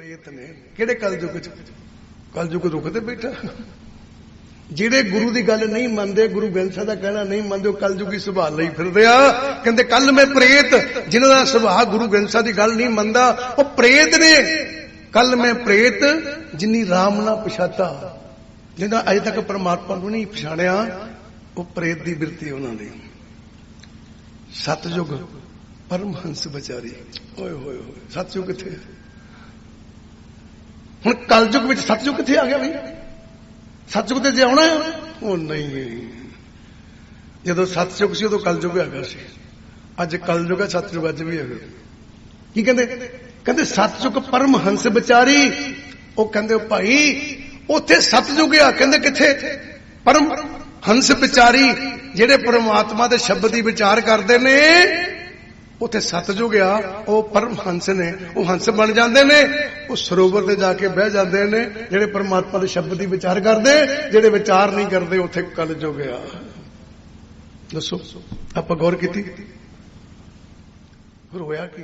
ਪ੍ਰੇਤ ਨੇ। ਕਿਹੜੇ ਕਲਯੁਗ ਚ? ਕਲਯੁਗ ਰੁਕਦੇ ਬੈਠਾ। ਜਿਹੜੇ ਗੁਰੂ ਦੀ ਗੱਲ ਨਹੀਂ ਮੰਨਦੇ, ਗੁਰੂ ਗ੍ਰੰਥ ਸਾਹਿਬ ਦਾ ਕਹਿਣਾ ਨਹੀਂ ਮੰਨਦੇ, ਉਹ ਕਲਯੁਗੀ ਸੁਭਾਅ ਲਈ ਫਿਰਦੇ ਆ। ਕਹਿੰਦੇ ਕੱਲ ਮੈਂ ਪ੍ਰੇਤ ਜਿਨ੍ਹਾਂ ਦਾ ਸੁਭਾਅ ਗੁਰੂ ਗ੍ਰੰਥ ਸਾਹਿਬ ਦੀ ਗੱਲ ਨਹੀਂ ਮੰਨਦਾ, ਉਹ ਪ੍ਰੇਤ ਨੇ। ਕੱਲ ਮੈਂ ਪ੍ਰੇਤ ਜਿਨੀ ਰਾਮ ਨਾ ਪਛਾਤਾ। ਜਿਹਦਾ ਅਜੇ ਤੱਕ ਪਰਮਾਤਮਾ ਨੂੰ ਨਹੀਂ ਪਛਾਣਿਆ, ਉਹ ਪ੍ਰੇਤ ਦੀ ਬਿਰਤੀ ਉਹਨਾਂ ਦੀ। ਸਤਜੁਗ ਪਰਮਹੰਸ ਵਿਚਾਰੀ। ਓਏ ਹੋਏ ਹੋਏ ਸਤਜੁਗ ਕਿੱਥੇ? ਹੁਣ ਕਲਯੁਗ ਵਿੱਚ ਸਤਜੁਗ ਕਿੱਥੇ ਆ ਗਿਆ ਬਈ? ਸਤਜੁਗ ਤੇ ਜੇ ਆਉਣਾ ਉਹ ਨਹੀਂ ਜਦੋਂ ਸਤਜੁਗ ਸੀ, ਉਦੋਂ ਕਲਯੁਗ ਹੈਗਾ ਸੀ। ਅੱਜ ਕਲਯੁਗ ਹੈ ਸਤਜੁਗ ਅੱਜ ਵੀ ਹੈਗਾ ਕੀ ਕਹਿੰਦੇ? ਕਹਿੰਦੇ ਸਤਜੁਗ ਪਰਮਹੰਸ ਵਿਚਾਰੀ, ਉਹ ਕਹਿੰਦੇ ਭਾਈ, ਉੱਥੇ ਸਤਜੁਗ ਆ। ਕਹਿੰਦੇ ਕਿੱਥੇ? ਪਰਮ ਹੰਸ ਵਿਚਾਰੀ, ਜਿਹੜੇ ਪਰਮਾਤਮਾ ਦੇ ਸ਼ਬਦ ਦੀ ਵਿਚਾਰ ਕਰਦੇ ਨੇ ਉੱਥੇ ਸਤਜੁਗ ਆ ਉਹ ਪਰਮ ਹੰਸ ਨੇ, ਉਹ ਹੰਸ ਬਣ ਜਾਂਦੇ ਨੇ, ਉਹ ਸਰੋਵਰ ਤੇ ਜਾ ਕੇ ਬਹਿ ਜਾਂਦੇ ਨੇ, ਜਿਹੜੇ ਪਰਮਾਤਮਾ ਦੇ ਸ਼ਬਦ ਦੀ ਵਿਚਾਰ ਕਰਦੇ, ਜਿਹੜੇ ਵਿਚਾਰ ਨਹੀਂ ਕਰਦੇ, ਉੱਥੇ ਕਲਯੁਗ ਆ ਦੱਸੋ, ਆਪਾਂ ਗੌਰ ਕੀਤੀ? ਫਿਰ ਹੋਇਆ ਕੀ?